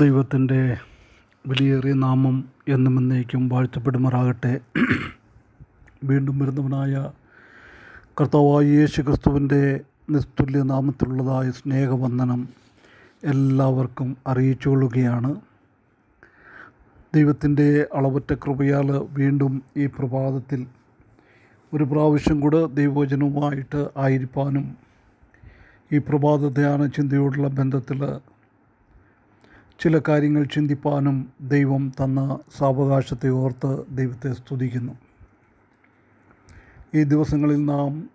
ദൈവത്തിന്റെ വിലയേറിയ നാമം എന്നും എന്നേക്കും വാഴ്ത്തപ്പെടുമാറാകട്ടെ. വീണ്ടും വരുന്നവനായ കർത്താവായ യേശു ക്രിസ്തുവിന്റെ നിസ്തുല്യ നാമത്തിലുള്ളതായ സ്നേഹവന്ദനം എല്ലാവർക്കും അറിയിച്ചുകൊള്ളുകയാണ്. ദൈവത്തിന്റെ അളവറ്റ കൃപയാൽ വീണ്ടും ഈ പ്രഭാതത്തിൽ ഒരു പ്രാവശ്യം കൂടെ ദൈവവചനവുമായിട്ട് ആയിരിക്കാനും ഈ പ്രഭാത ധ്യാന ചിന്തയോടുള്ള ബന്ധത്തിൽ ചില കാര്യങ്ങൾ ചിന്തിപ്പാനും ദൈവം തന്ന സാവകാശത്തെ ഓർത്ത് ദൈവത്തെ സ്തുതിക്കുന്നു. ഈ ദിവസങ്ങളിൽ നാം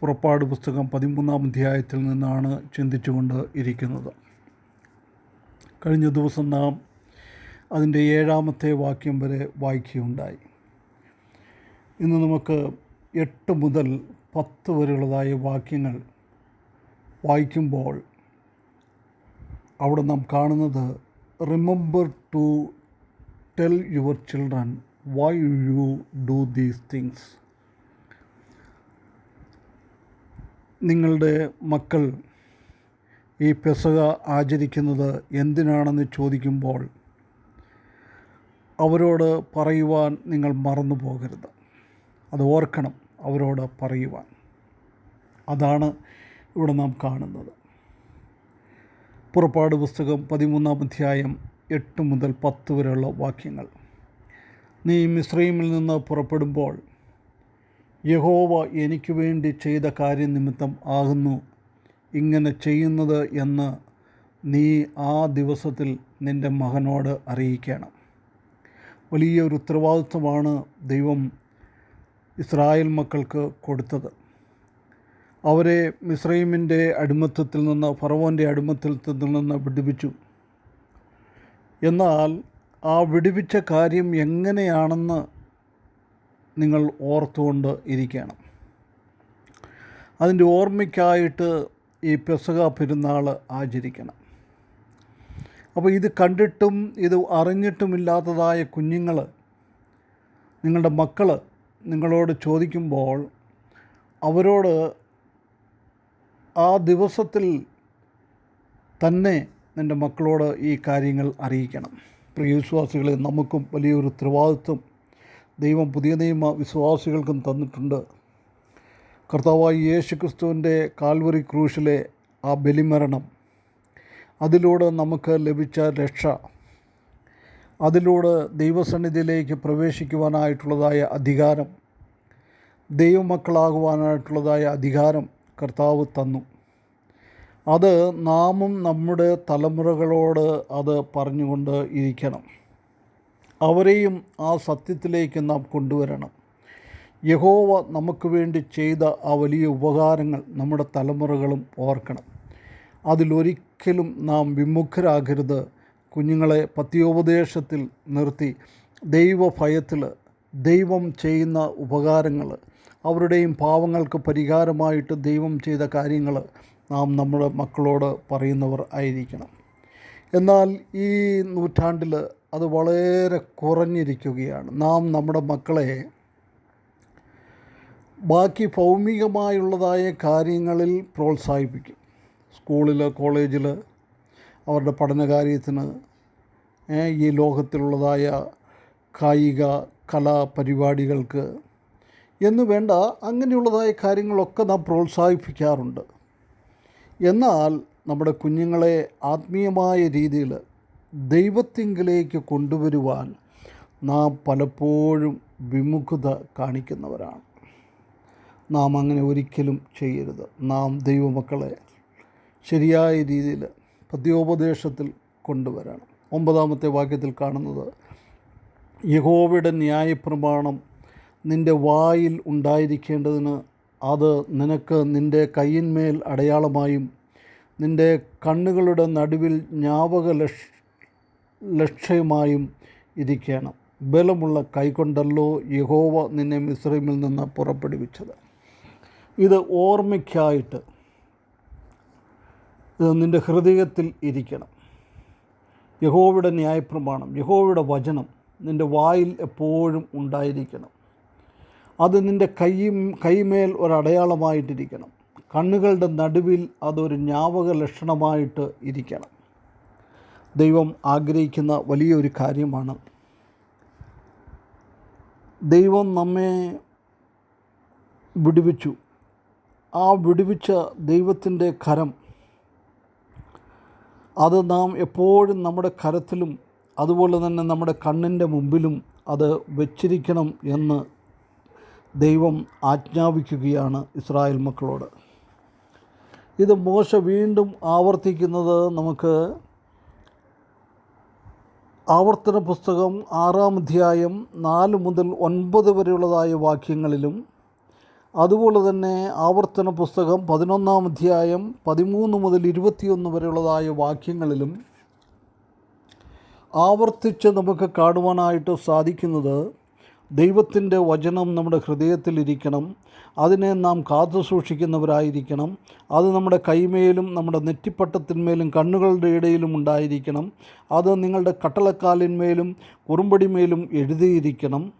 പുറപ്പാട് പുസ്തകം പതിമൂന്നാം അധ്യായത്തിൽ നിന്നാണ് ചിന്തിച്ചുകൊണ്ട് ഇരിക്കുന്നത്. കഴിഞ്ഞ ദിവസം നാം അതിന്റെ ഏഴാമത്തെ വാക്യം വരെ വായിക്കുകയുണ്ടായി. ഇന്ന് നമുക്ക് എട്ട് മുതൽ പത്ത് വരെയുള്ളതായ വാക്യങ്ങൾ വായിക്കുമ്പോൾ അവിടെ നാം കാണുന്നത് remember to tell your children why you do these things നിങ്ങളുടെ മക്കൾ ഈ പെസക ആചരിക്കുന്നത് എന്തിനാണെന്ന് ചോദിക്കുമ്പോൾ അവരോട് പറയുവാൻ നിങ്ങൾ മറന്നു പോകരുത് അത് ഓർക്കണം അവരോട് പറയുവാൻ. അതാണ് ഇവിടെ നാം കാണുന്നത്. പുറപ്പാട് പുസ്തകം പതിമൂന്നാം അധ്യായം എട്ട് മുതൽ പത്ത് വരെയുള്ള വാക്യങ്ങൾ. നീ മിശ്രീമിൽ നിന്ന് പുറപ്പെടുമ്പോൾ യഹോവ എനിക്ക് വേണ്ടി ചെയ്ത കാര്യനിമിത്തം ആകുന്നു. ഇങ്ങനെ ചെയ്യുന്നത് എന്ന് നീ ആ ദിവസത്തിൽ നിന്റെ മകനോട് അറിയിക്കണം. വലിയൊരു ഉത്തരവാദിത്വമാണ് ദൈവം ഇസ്രായേൽ മക്കൾക്ക് കൊടുത്തത്. അവരെ മിസ്രൈമിന്റെ അടിമത്തത്തിൽ നിന്ന് ഫറവോന്റെ അടിമത്തത്തിൽ നിന്ന് വിടുവിച്ചു. എന്നാൽ ആ വിടുവിച്ച കാര്യം എങ്ങനെയാണെന്ന് നിങ്ങൾ ഓർത്തുകൊണ്ട് ഇരിക്കണം. അതിന്റെ ഓർമ്മയ്ക്കായിട്ട് ഈ പെസക പെരുന്നാൾ ആചരിക്കണം. അപ്പോൾ ഇത് കണ്ടിട്ടും ഇത് അറിഞ്ഞിട്ടുമില്ലാത്തതായ കുഞ്ഞുങ്ങൾ നിങ്ങളുടെ മക്കൾ നിങ്ങളോട് ചോദിക്കുമ്പോൾ അവരോട് ആ ദിവസത്തിൽ തന്നെ നിന്റെ മക്കളോട് ഈ കാര്യങ്ങൾ അറിയിക്കണം. പ്രിയ വിശ്വാസികളെ നമുക്കും വലിയൊരു ഉത്തരവാദിത്വം ദൈവം പുതിയ നിയമ വിശ്വാസികൾക്കും തന്നിട്ടുണ്ട്. കർത്താവായി യേശു ക്രിസ്തുവിന്റെ കാൽവറി ക്രൂശിലെ ആ ബലിമരണം അതിലൂടെ നമുക്ക് ലഭിച്ച രക്ഷ അതിലൂടെ ദൈവസന്നിധിയിലേക്ക് പ്രവേശിക്കുവാനായിട്ടുള്ളതായ അധികാരം ദൈവമക്കളാകുവാനായിട്ടുള്ളതായ അധികാരം കർത്താവ് തന്നു. അത് നാമും നമ്മുടെ തലമുറകളോട് അത് പറഞ്ഞുകൊണ്ട് ഇരിക്കണം. അവരെയും ആ സത്യത്തിലേക്ക് നാം കൊണ്ടുവരണം. യഹോവ നമുക്ക് വേണ്ടി ചെയ്ത ആ വലിയ ഉപകാരങ്ങൾ നമ്മുടെ തലമുറകളും ഓർക്കണം. അതിലൊരിക്കലും നാം വിമുഖരാകരുത്. കുഞ്ഞുങ്ങളെ പത്യോപദേശത്തിൽ നിർത്തി. ദൈവഭയത്തിൽ ദൈവം ചെയ്യുന്ന ഉപകാരങ്ങൾ അവരുടെയും പാവങ്ങൾക്ക് പരിഹാരമായിട്ട് ദൈവം ചെയ്ത കാര്യങ്ങൾ നാം നമ്മുടെ മക്കളോട് പറയുന്നവർ ആയിരിക്കണം. എന്നാൽ ഈ നൂറ്റാണ്ടിൽ അത് വളരെ കുറഞ്ഞിരിക്കുകയാണ്. നാം നമ്മുടെ മക്കളെ ബാക്കി ഭൗമികമായുള്ളതായ കാര്യങ്ങളിൽ പ്രോത്സാഹിപ്പിക്കും. സ്കൂളിൽ കോളേജിൽ അവരുടെ പഠനകാര്യത്തിന് ഈ ലോകത്തിലുള്ളതായ കായിക കലാപരിപാടികൾക്ക് എന്ന് വേണ്ട അങ്ങനെയുള്ളതായ കാര്യങ്ങളൊക്കെ നാം പ്രോത്സാഹിപ്പിക്കാറുണ്ട്. എന്നാൽ നമ്മുടെ കുഞ്ഞുങ്ങളെ ആത്മീയമായ രീതിയിൽ ദൈവത്തിങ്കിലേക്ക് കൊണ്ടുവരുവാൻ നാം പലപ്പോഴും വിമുഖത കാണിക്കുന്നവരാണ്. നാം അങ്ങനെ ഒരിക്കലും ചെയ്യരുത്. നാം ദൈവമക്കളെ ശരിയായ രീതിയിൽ പദ്യോപദേശത്തിൽ കൊണ്ടുവരണം. ഒമ്പതാമത്തെ വാക്യത്തിൽ കാണുന്നത് യഹോവയുടെ ന്യായപ്രമാണം നിന്റെ വായിൽ ഉണ്ടായിരിക്കേണ്ടതിന് അത് നിനക്ക് നിന്റെ കയ്യിന്മേൽ അടയാളമായും നിന്റെ കണ്ണുകളുടെ നടുവിൽ ജ്ഞാപക ലക്ഷ ലക്ഷ്യമായും ഇരിക്കണം. ബലമുള്ള കൈകൊണ്ടല്ലോ യഹോവ നിന്നെ മിശ്രമിൽ നിന്ന് പുറപ്പെടുവിച്ചത്. ഇത് ഓർമ്മയ്ക്കായിട്ട് ഇത് നിന്റെ ഹൃദയത്തിൽ ഇരിക്കണം. യഹോവയുടെ ന്യായപ്രമാണം യഹോവയുടെ വചനം നിന്റെ വായിൽ എപ്പോഴും ഉണ്ടായിരിക്കണം. അത് നിന്റെ കൈയും കൈമേൽ ഒരടയാളമായിട്ടിരിക്കണം. കണ്ണുകളുടെ നടുവിൽ അതൊരു ജ്ഞാപക ലക്ഷണമായിട്ട് ഇരിക്കണം. ദൈവം ആഗ്രഹിക്കുന്ന വലിയൊരു കാര്യമാണ്. ദൈവം നമ്മെ വിടുവിച്ചു. ആ വിടുവിച്ച ദൈവത്തിന്റെ കരം അത് നാം എപ്പോഴും നമ്മുടെ കരത്തിലും അതുപോലെ തന്നെ നമ്മുടെ കണ്ണിന്റെ മുമ്പിലും അത് വച്ചിരിക്കണം എന്ന് ദൈവം ആജ്ഞാപിക്കുകയാണ് ഇസ്രായേൽ മക്കളോട്. ഇത് മോശ വീണ്ടും ആവർത്തിക്കുന്നത് നമുക്ക് ആവർത്തന പുസ്തകം ആറാം അധ്യായം നാല് മുതൽ ഒൻപത് വരെയുള്ളതായ വാക്യങ്ങളിലും അതുപോലെ തന്നെ ആവർത്തന പുസ്തകം പതിനൊന്നാം അധ്യായം പതിമൂന്ന് മുതൽ ഇരുപത്തിയൊന്ന് വരെയുള്ളതായ വാക്യങ്ങളിലും ആവർത്തിച്ച് നമുക്ക് കാണുവാനായിട്ട് സാധിക്കുന്നത് ദൈവത്തിന്റെ വചനം നമ്മുടെ ഹൃദയത്തിലിരിക്കണം അതിനെ നാം കാത്തു സൂക്ഷിക്കുന്നവരായിരിക്കണം. അത് നമ്മുടെ കൈമേലും നമ്മുടെ നെറ്റിപ്പട്ടത്തിന്മേലും കണ്ണുകളുടെ ഇടയിലും ഉണ്ടായിരിക്കണം. അത് നിങ്ങളുടെ കട്ടളക്കാലിന്മേലും കുറുമ്പടിമേലും എഴുതിയിരിക്കണം.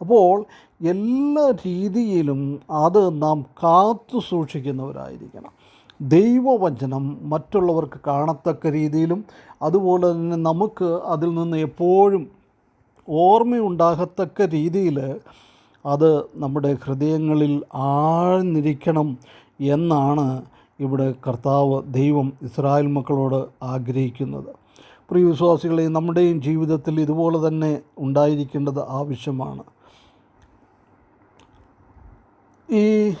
അപ്പോൾ എല്ലാ രീതിയിലും അത് നാം കാത്തു സൂക്ഷിക്കുന്നവരായിരിക്കണം. ദൈവവചനം മറ്റുള്ളവർക്ക് കാണത്തക്ക രീതിയിലും അതുപോലെ തന്നെ നമുക്ക് അതിൽ നിന്ന് എപ്പോഴും ഓർമ്മയുണ്ടാകത്തക്ക രീതിയിൽ അത് നമ്മുടെ ഹൃദയങ്ങളിൽ ആഴ്ന്നിരിക്കണം എന്നാണ് ഇവിടെ കർത്താവ് ദൈവം ഇസ്രായേൽ മക്കളോട് ആഗ്രഹിക്കുന്നത്. പ്രിയ വിശ്വാസികളെ നമ്മുടെയും ജീവിതത്തിൽ ഇതുപോലെ തന്നെ ഉണ്ടായിരിക്കേണ്ടത് ആവശ്യമാണ്. ഈ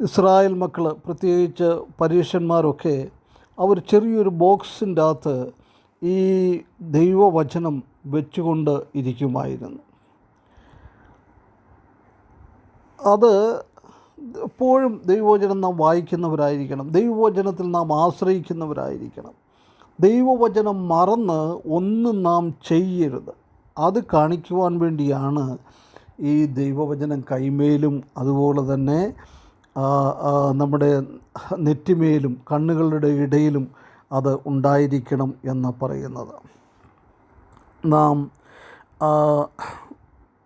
ഇസ്രായേൽ മക്കൾ പ്രത്യേകിച്ച് പരീക്ഷന്മാരൊക്കെ അവർ ചെറിയൊരു ബോക്സിന്റെ അകത്ത് ഈ ദൈവവചനം വെച്ചുകൊണ്ട് ഇരിക്കുമായിരുന്നു. അത് എപ്പോഴും ദൈവവചനം നാം വായിക്കുന്നവരായിരിക്കണം. ദൈവവചനത്തിൽ നാം ആശ്രയിക്കുന്നവരായിരിക്കണം. ദൈവവചനം മറന്ന് ഒന്നും നാം ചെയ്യരുത്. അത് കാണിക്കുവാൻ വേണ്ടിയാണ് ഈ ദൈവവചനം കൈമേലും അതുപോലെ തന്നെ നമ്മുടെ നെറ്റിമേലും കണ്ണുകളുടെ ഇടയിലും അത് ഉണ്ടായിരിക്കണം എന്ന് പറയുന്നത്. നാം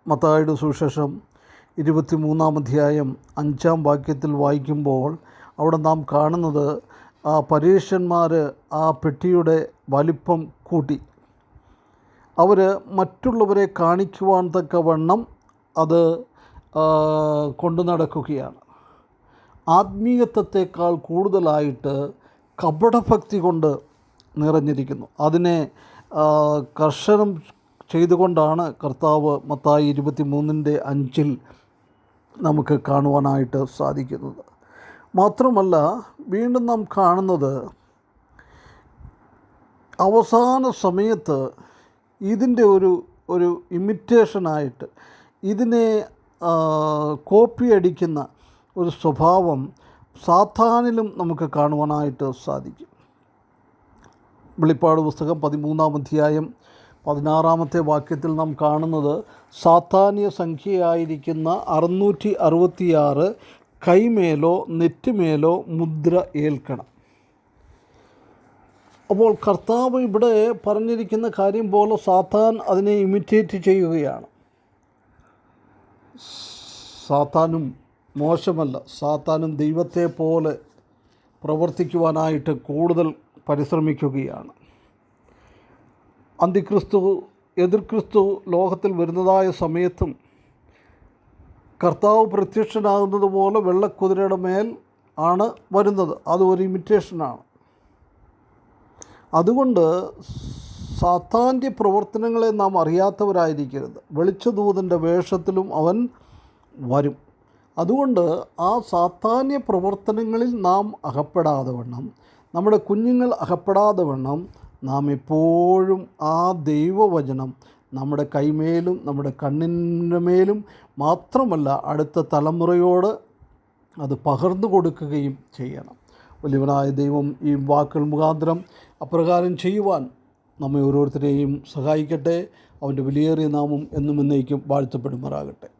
മത്തായുടെ സുശേഷം ഇരുപത്തി മൂന്നാം അധ്യായം അഞ്ചാം വാക്യത്തിൽ വായിക്കുമ്പോൾ അവിടെ നാം കാണുന്നത് ആ പരീക്ഷന്മാർ ആ പെട്ടിയുടെ വലിപ്പം കൂട്ടി. അവർ മറ്റുള്ളവരെ കാണിക്കുവാൻ തക്കവണ്ണം അത് കൊണ്ടു നടക്കുകയാണ്. ആത്മീയത്വത്തെക്കാൾ കൂടുതലായിട്ട് കപടഭക്തി കൊണ്ട് നിറഞ്ഞിരിക്കുന്നു. അതിനെ കർശനം ചെയ്തുകൊണ്ടാണ് കർത്താവ് മത്തായി ഇരുപത്തി മൂന്നിന്റെ അഞ്ചിൽ നമുക്ക് കാണുവാനായിട്ട് സാധിക്കുന്നത്. മാത്രമല്ല വീണ്ടും നാം കാണുന്നത് അവസാന സമയത്ത് ഇതിന്റെ ഒരു ഒരു ഇമിറ്റേഷനായിട്ട് ഇതിനെ കോപ്പി അടിക്കുന്ന ഒരു സ്വഭാവം സാത്താനിലും നമുക്ക് കാണുവാനായിട്ട് സാധിക്കും. വെളിപ്പാട് പുസ്തകം പതിമൂന്നാം അധ്യായം പതിനാറാമത്തെ വാക്യത്തിൽ നാം കാണുന്നത് സാത്താന്യ സംഖ്യയായിരിക്കുന്ന അറുന്നൂറ്റി അറുപത്തിയാറ് കൈമേലോ നെറ്റിമേലോ മുദ്ര ഏൽക്കണം. അപ്പോൾ കർത്താവ് ഇവിടെ പറഞ്ഞിരിക്കുന്ന കാര്യം പോലെ സാത്താൻ അതിനെ ഇമിറ്റേറ്റ് ചെയ്യുകയാണ്. സാത്താനും മോശമല്ല. സാത്താനും ദൈവത്തെ പോലെ പ്രവർത്തിക്കുവാനായിട്ട് കൂടുതൽ പരിശ്രമിക്കുകയാണ്. അന്തിക്രിസ്തു എതിർക്രിസ്തു ലോകത്തിൽ വരുന്നതായ സമയത്തും കർത്താവ് പ്രത്യക്ഷനാകുന്നത് പോലെ വെള്ളക്കുതിരയുടെ മേൽ ആണ് വരുന്നത്. അത് ഒരു ഇമിറ്റേഷനാണ് അതുകൊണ്ട് സാത്താന്റെ പ്രവർത്തനങ്ങളെ നാം അറിയാത്തവരായിരിക്കരുത്. വെളിച്ചദൂതന്റെ വേഷത്തിലും അവൻ വരും. അതുകൊണ്ട് ആ സാധാന്യ പ്രവർത്തനങ്ങളിൽ നാം അകപ്പെടാതെ വണ്ണം. നമ്മുടെ കുഞ്ഞുങ്ങൾ അകപ്പെടാതെ വണ്ണം. നാം എപ്പോഴും ആ ദൈവവചനം നമ്മുടെ കൈമേലും നമ്മുടെ കണ്ണിന്റെ മേലും മാത്രമല്ല അടുത്ത തലമുറയോട് അത് പകർന്നു കൊടുക്കുകയും ചെയ്യണം. വലിയവനായ ദൈവം ഈ വാക്കുകൾ മുഖാന്തരം അപ്രകാരം ചെയ്യുവാൻ നമ്മെ ഓരോരുത്തരെയും സഹായിക്കട്ടെ. അവന്റെ വിലയേറിയ നാമം എന്നും എന്നേക്കും വാഴ്ത്തപ്പെടുമാറാകട്ടെ.